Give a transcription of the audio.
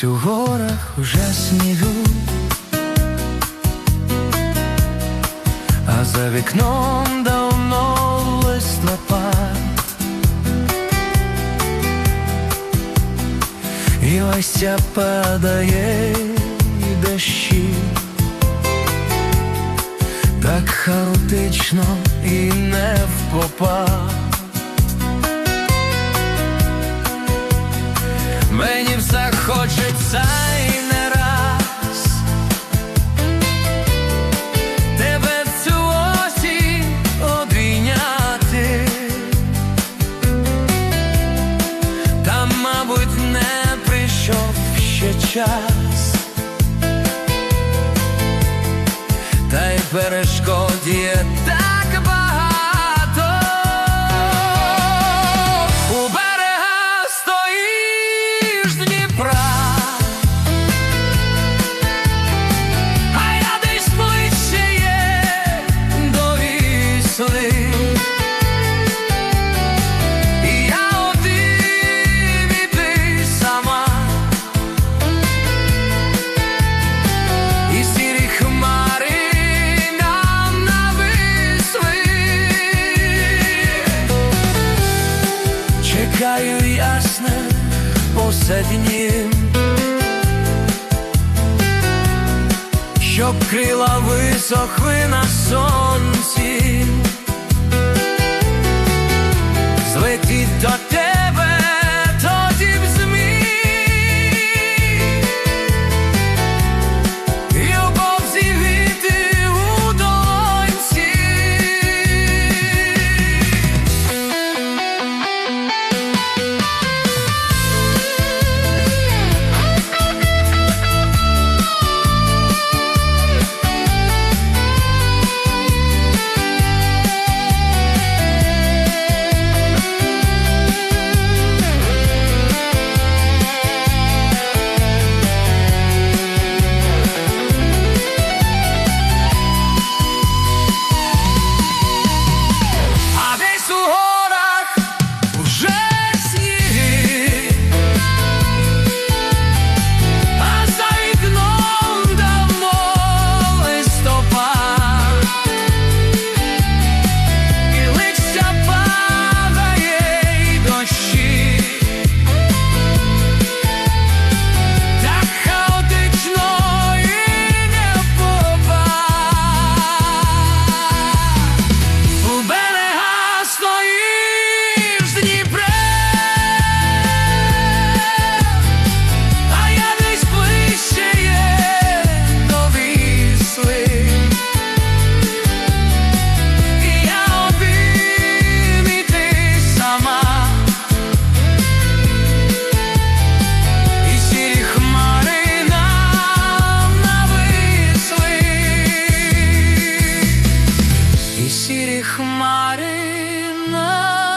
десь у горах уже снігу, а за вікном давно листопад. І листя падає і дощі, так хаотично і не впопад. Хочеться не раз Тебе в цю обійняти. Та, мабуть, не прийшов ще час. Та й перешкод є так Чекаю ясне посаднім Щоб крила висохли на сонці хмари на